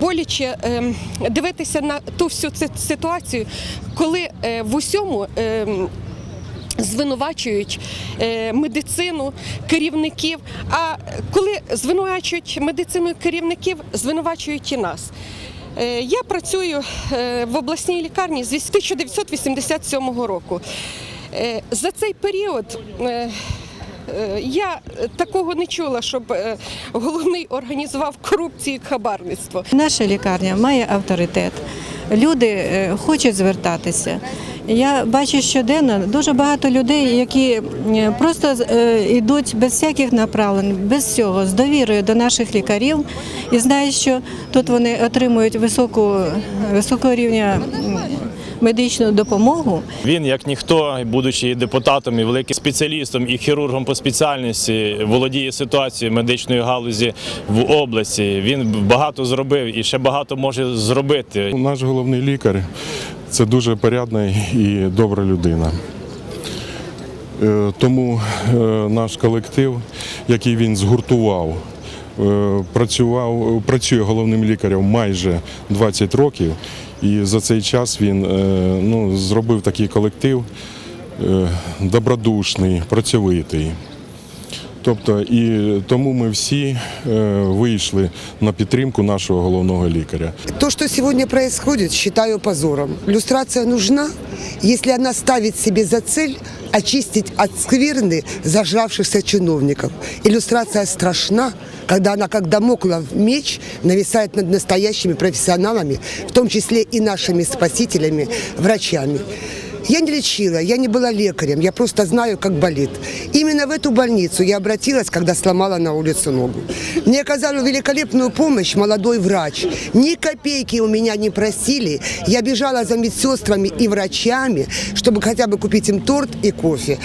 боляче ем, дивитися на ту всю ситуацію, коли е, в усьому. ем, Звинувачують е, медицину керівників. А коли звинувачують медицину керівників, звинувачують і нас. Е, я працюю в обласній лікарні з 1987 року. За цей період я такого не чула, щоб е, головний організував корупцію і хабарництво. Наша лікарня має авторитет. Люди е, хочуть звертатися. Я бачу щоденно дуже багато людей, які е, просто е, йдуть без всяких направлень, без всього, з довірою до наших лікарів і знають, що тут вони отримують високу, високого рівня медичну допомогу. Він, як ніхто, будучи депутатом, і великим спеціалістом, і хірургом по спеціальності, володіє ситуацією медичної галузі в області. Він багато зробив і ще багато може зробити. Наш головний лікар це дуже порядна і добра людина. Е, Тому е, наш колектив, який він згуртував, працював, працює головним лікарем майже 20 років, і за цей час він е, ну, зробив такий колектив е, добродушний, працьовитий. Тобто, і тому ми всі е, вийшли на підтримку нашого головного лікаря. То, что сегодня происходит, считаю позором. Люстрация нужна, если она ставит себе за цель очистить от скверны зажравшихся чиновников. Иллюстрация страшна, когда она, как домоклов меч, нависает над настоящими профессионалами, в том числе и нашими спасителями, врачами. Я не лечила, я не была лекарем, я просто знаю, как болит. Именно в эту больницу я обратилась, когда сломала на улице ногу. Мне оказали великолепную помощь молодой врач. Ни копейки у меня не просили. Я бежала за медсестрами и врачами, чтобы хотя бы купить им торт и кофе.